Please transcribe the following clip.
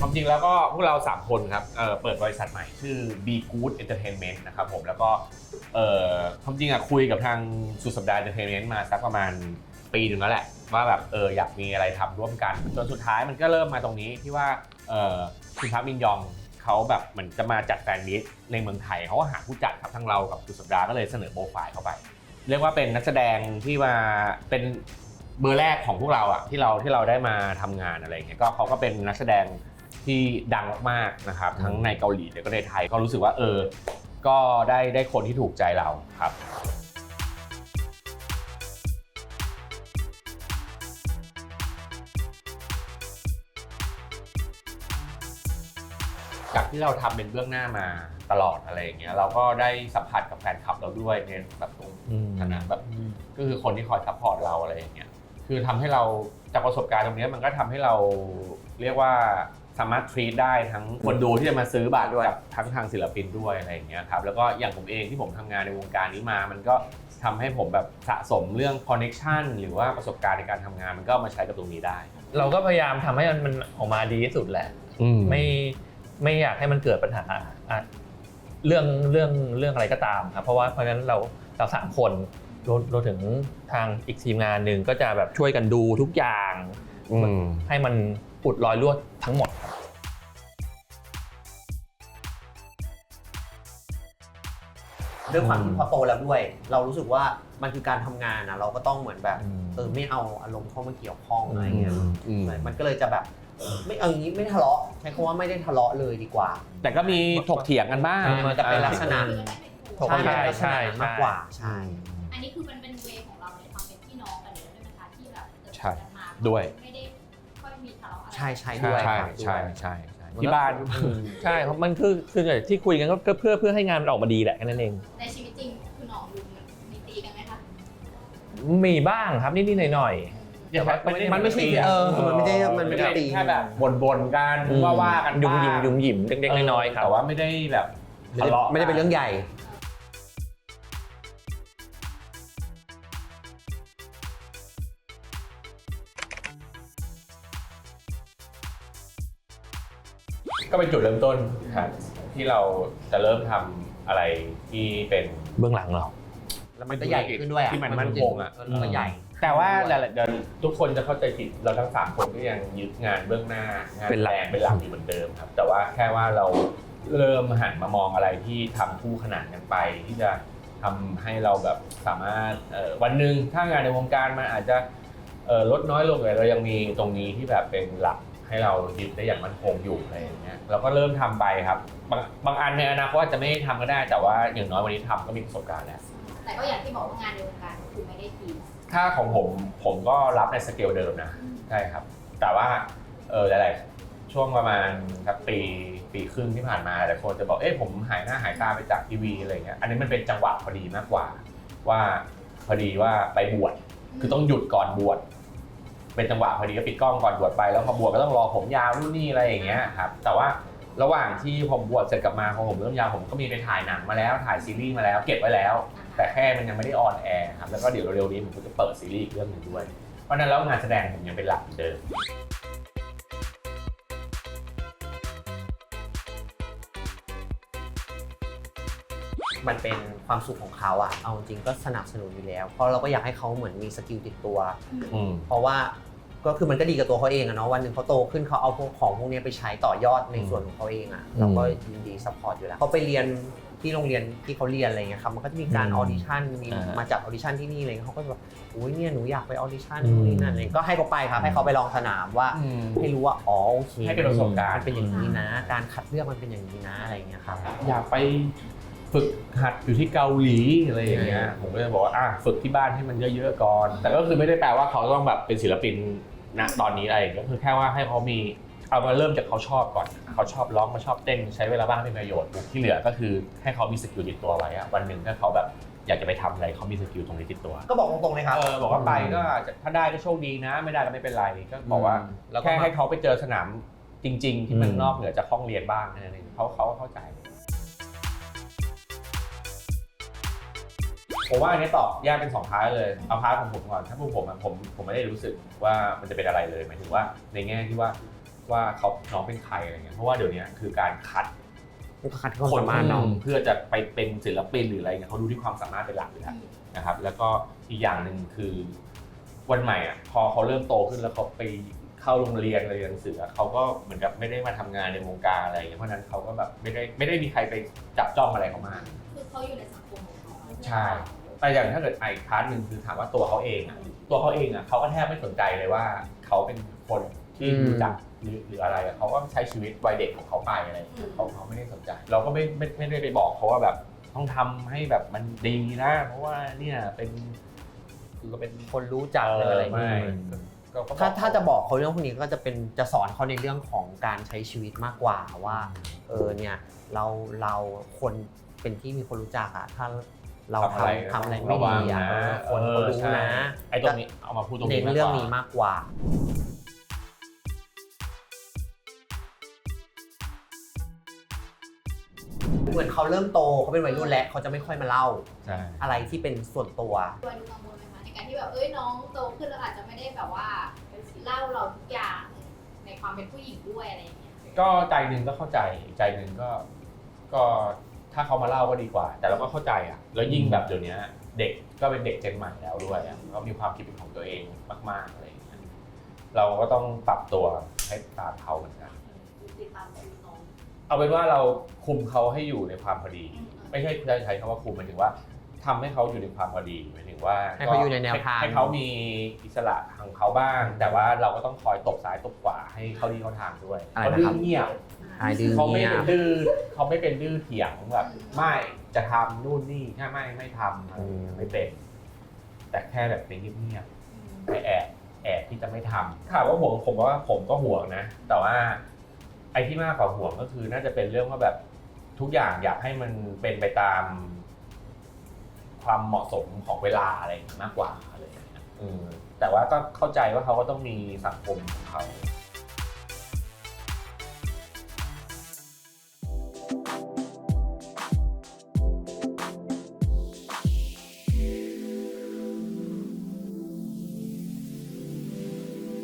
ความจริงแล้วก็พวกเรา 3 คนครับเอ่อเปิดบริษัทใหม่ชื่อ Be Good Entertainment นะครับผมแล้วก็เอ่อความจริงอะคุยกับทางสุดสัปดาห์ Entertainment มาสักประมาณปีหนึ่งแล้วแหละ ว่าแบบเอออยากมีอะไรทำร่วมกันจนสุดท้ายมันก็เริ่มมาตรงนี้ที่ว่าเอ่อคุณพระมินยองเขาแบบเหมือนจะมาจัดแฟนมิตในเมืองไทยเขาก็หาผู้จัดครับทั้งเรากับสุดสัปดาห์ก็เลยเสนอโปรไฟล์เข้าไป เรียกว่าเป็นนักแสดงที่มาเป็น เบอร์แรกของพวกเราอะที่เราที่เราได้มาทำงานอะไรอย่างเงี้ยก็เขาก็เป็นนักแสดงที่ดังมากๆนะครับ ทั้งในเกาหลีแล้วก็ในไทยก็รู้สึกว่าเออ ก็ได้ได้คนที่ถูกใจเราครับ จากที่เราทำเป็นเบื้องหน้ามาตลอดอะไรอย่างเงี้ยเราก็ได้สัมผัสกับแฟนคลับเราด้วยในแบบตรงฐานะแบบก็คือคนที่คอยซัพพอร์ตเราอะไรอย่างเงี้ย คือทำให้เราจากประสบการณ์ตรงเนี้ยมันก็ทำให้เราเรียกว่าสามารถทรีตได้ทั้งคนดูที่จะมาซื้อบัตรด้วย กับทั้งทางศิลปินด้วยอะไรอย่างเงี้ยครับแล้วก็อย่างผมเองที่ผมทำงานในวงการนี้มา มันก็ทำให้ผมแบบสะสมเรื่องคอนเน็ชันหรือว่าประสบการณ์ในการทำงานมันก็เอามาใช้กับตรงนี้ได้ เราก็พยายามทำให้มันมันออกมาดีที่สุดแหละ ไม่ไม่อยากให้มันเกิดปัญหาอะเรื่องเรื่องเรื่องอะไรก็ตามครับเพราะว่าเพราะฉะนั้นเราเราสามคน รวมรวมถึงทางอีกทีมงานหนึ่งก็จะแบบช่วยกันดูทุกอย่าง อืม ให้มันอุดรอยรั่วทั้งหมดครับด้วยความที่พอโตแล้วด้วย เรารู้สึกว่ามันคือการทำงานนะเราก็ต้องเหมือนแบบอืมเออไม่เอาอารมณ์เข้ามาเกี่ยวข้องอะไรเงี้ยอืม มันก็เลยจะแบบไม่เอาอย่างนี้ไม่ทะเลาะใช้คำว่าไม่ได้ทะเลาะเลยดีกว่า แต่ก็มีถกเถียงกันบ้าง มันจะเป็นลักษณะถูกต้องใช่ใช่ลักษณะใช่มากกว่าใช่อั นนี้คือมันเป็นเวของเราในความเป็นพี่น้องกันเลยด้วยนะคะที่แบบเติบโตใช่กันมาด้วย ไม่ได้ค่อยมีทะเลาะอะไรใช่ใช่ใช่ด้วยใช่ครับใช่ด้วยใช่ใช่ที่บ้านใช่ครับมันคือคือที่คุยกันก็ก็เพื่อเพื่อให้งานมันออกมาดีแหละแค่นั้นเอง ในชีวิตจริงคุณหนองลุงมีตีกันไหมคะมีบ้างครับนิดๆหน่อยอย่าแบบมันไม่ใช่เออมันไม่ได้มันไม่ได้ตีแค่แบบบ่นๆกันๆว่าว่ากันยุ่มบ้างยิ้มยุ่มยิ้มเล็กๆน้อยๆครับแต่ว่าไม่ได้แบบทะเลาะไม่ได้เป็นเรื่องใหญ่ ก็เป็นจุดเริ่มต้นครับที่เราจะเริ่มทำอะไรที่เป็นเบื้องหลังเรา แล้วมันก็ใหญ่ขึ้นด้วยอะที่มันมั่นคงอะ มันก็ใหญ่ แต่ว่าหลายๆเดือนทุกคนจะเข้าใจผิดเราทั้งสามคนก็ยังยึดงานเบื้องหน้างานเป็นหลักแสดงเป็นหลักอยู่เหมือนเดิมครับ แต่ว่าแค่ว่าเราเริ่มหันมามองอะไรที่ทำคู่ขนานกันไป ที่จะทำให้เราแบบสามารถเอ่อวันหนึ่งถ้างานในวงการมันอาจจะเอ่อลดน้อยลงเลยเรายังมีตรงนี้ที่แบบเป็นหลัก ให้เรายึดได้อย่างมั่นคงอยู่อะไรอย่างเงี้ยเราก็เริ่มทำไปครับ บางบางอันในอนาคตอาจจะไม่ได้ทำก็ได้ แต่ว่าอย่างน้อยวันนี้ทำก็มีประสบการณ์แล้วแต่ก็อย่างที่บอกว่างานในวงการคือไม่ได้ทิ้งถ้าของผมผมก็รับในสเกลเดิมนะใช่ครับ แต่ว่าเออหลายๆช่วงประมาณสักปีปีครึ่งที่ผ่านมาหลายคนจะบอกเอ้ผมหายหน้าหายตาไปจากทีวีอะไรเงี้ยอันนี้มันเป็นจังหวะพอดีมากกว่า ว่าพอดีว่าไปบวชคือต้องหยุดก่อนบวช เป็นจังหวะพอดีก็ปิดกล้องก่อนบวชไปแล้วพอบวชก็ต้องรอผมยาวนู่นนี่อะไรอย่างเงี้ยครับแต่ว่าระหว่างที่ผมบวชเสร็จกลับมาพอผมเริ่มยาวผมก็มีไปถ่ายหนังมาแล้วถ่ายซีรีส์มาแล้ว เก็บไว้แล้ว แต่แค่มันยังไม่ได้ออนแอร์ครับแล้วก็เดี๋ยวเร็วๆนี้ผมก็จะเปิดซีรีส์อีกเรื่องหนึ่งด้วย เพราะฉะนั้นแล้วงานแสดงผมยังเป็นหลักเหมือนเดิม มันเป็นความสุขของเขาอะเอาจริงๆก็สนับสนุนอยู่แล้ว เพราะเราก็อยากให้เขาเหมือนมีสกิลติดตัว อืม เพราะว่า ก็คือมันก็ดีกับตัวเขาเองอะเนาะวันหนึ่งเขาโตขึ้นเขาเอาพวกของพวกนี้ไปใช้ต่อยอดในส่วนของเขาเองอะเราก็ยินดีซัพพอร์ตอยู่แล้วเขาไปเรียนที่โรงเรียนที่เขาเรียนอะไรเงี้ยครับมันก็จะมีการอือมอดิชั่นมีอ่ามาจัดออดิชั่นที่นี่อะไรเงี้ยเขาก็จะแบบอุ้ยเนี่ยหนูอยากไปออดิชั่นอืมนู่นนี่นั่นอะไรก็ให้เขาไปครับให้เขาไปลองสนามว่าให้รู้ว่าอ๋อโอเคให้เป็นประสบการมัณ์นเป็นอย่างนี้นะ การคัดเลือกมันเป็นอย่างนี้นะอะไรเงี้ยครับอยากไปฝึกหัดอยู่ที่เกาหลีอะไรอย่างเงี้ยผมก็จะบอกว่าอะฝึกที่บ้านให้มันเยอะๆก่อน แต่ก็คือไม่ได้แปลว่าเขาต้องแบบเป็นศิลปิน ณตอนนี้อะไรก็คือแค่ว่าให้เขามีเอามาเริ่มจากเขาชอบก่อน เขาชอบร้องมาชอบเต้นใช้เวลาบ้างเป็นประโยชน์ที่เหลือก็คือให้เขามีสกิลติดตัวไว้อะวันหนึ่งถ้าเขาแบบอยากจะไปทำอะไรเขามีสกิลตรงนี้ติดตัว ก็บอกตรงๆเลยครับ เออบอกว่าไปก็อาจจะถ้าได้ก็โชคดีนะ ไม่ได้ก็ไม่เป็นไรก็บอกว่าแล้วก็แค่ให้เขาไปเจอสนามจริง ๆ ที่มันอืม นอกเหนือจากห้องเรียนบ้างแค่นั่นเองเขาเขาก็เข้าใจ ผมว่าอันนี้ตอบแยกเป็นสองพาร์ทเลยเอาพาร์ทของผมก่อนถ้าพวกผมอะผมผมไม่ได้รู้สึกว่ามันจะเป็นอะไรเลยหมายถึงว่าในแง่ที่ว่าว่าเขาน้องเป็นใครอะไรเงี้ยเพราะว่าเดี๋ยวนี้คือการคัดมันก็คัดความสามารถเนาะเพื่อจะไปเป็นศิลปินหรืออะไรเงี้ยเขาดูที่ความสามารถเป็นหลักอยู่แล้วนะครับ แล้วก็อีกอย่างหนึ่งคือวันใหม่อะพอเขาเริ่มโตขึ้นแล้วเขาไปเข้าโรงเรียนเรียนหนังสืออะเขาก็เหมือนกับไม่ได้มาทำงานในวงการอะไรเงี้ยเพราะฉะนั้นเขาก็แบบไม่ได้ไม่ได้มีใครไปจับจ้องอะไรเขามากคือเขาอยู่ในสังคมของเขาใช่ แต่อย่างถ้าเกิดไอ้พาร์ทหนึ่งคือถามว่าตัวเขาเองอะตัวเขาเองอะเขาก็แทบไม่สนใจเลยว่าเขาเป็นคนที่อืมรู้จักหรือหรืออะไรอะเขาก็ใช้ชีวิตวัยเด็กของเขาไปอะไรอย่างเงี้ยเขาเขาไม่ได้สนใจ เราก็ไม่ไม่ไม่ได้ไปบอกเขาว่าแบบต้องทำให้แบบมันดีนะเพราะว่าเนี่ยเป็นคือก็เป็นคนรู้จักหรืออะไรไม่อย่างเงี้ย ก็ก็บอกถ้าถ้าจะบอกเขาเรื่องพวกนี้ก็จะเป็นจะสอนเขาในเรื่องของการใช้ชีวิตมากกว่าว่า เออเนี่ยเราเราคนเป็นที่มีคนรู้จักอะถ้า เราทำทำอะไรไม่ดีอะระวังนะเออคนเขารู้เออใช่นะไอ้ตรงนี้เอามาพูดตรงเน้นี้นเรื่องนี้มากกว่าเหมือนเขาเริ่มโตเขาเป็นวัยรุ่นแล้วเขาจะไม่ค่อยมาเล่าใช่อะไรที่เป็นส่วนตัวด้วยดูกังวลไหมคะในการที่แบบเอ้ยน้องโตขึ้นแล้วอาจจะไม่ได้แบบว่าเล่าเราทุกอย่างในความเป็นผู้หญิงด้วยอะไรอย่างเงี้ยก็ใจหนึ่งก็เข้าใจอีกใจหนึ่งก็ก็ ถ้าเขามาเล่าก็ดีกว่า แต่เราก็เข้าใจอะแล้วยิ่งแบบเดี๋ยวนี้เด็กก็เป็นเด็กเจนใหม่แล้วด้วยอะก็มีความคิดเป็นของตัวเองมากๆอะไรอย่างเงี้ยเราก็ต้องปรับตัวให้ตามเขาเหมือนกันติดตามชีวิตน้องเอาเป็นว่าเราคุมเขาให้อยู่ในความพอดี ไม่ใช่ใช้คำว่าคุมหมายถึงว่าทำให้เขาอยู่ในความพอดีหมายถึงว่าให้เขาอยู่ในแนวทางให้เขามีอิสระของเขาบ้าง แต่ว่าเราก็ต้องคอยตบซ้ายตบขวาให้เขาดีเขาทางด้วยอะไรเขานะดื้ครัอบเงียบ หายดื้อเขาไม่เงียเป็นบดื้อเขาไม่เป็นดื้อเถียงแบบไม่จะทำนู่นนี่ถ้าไม่ไม่ทำอะไรอย่างเงี้ยไม่เป็น แต่แค่แบบไปเงียบๆไปแอบแอบที่จะไม่ทำถามว่าห่วงผมว่าผมก็ห่วงนะ แต่ว่าไอ้ที่มากกว่าห่วงก็คือน่าจะเป็นเรื่องว่าแบบทุกอย่างอยากให้มันเป็นไปตาม ความเหมาะสมของเวลาอะไรอย่างเงี้ยมากกว่าอะไรอย่างเงี้ยเออแต่ว่าก็เข้าใจว่าเขาก็ต้องมีสังคมของเขา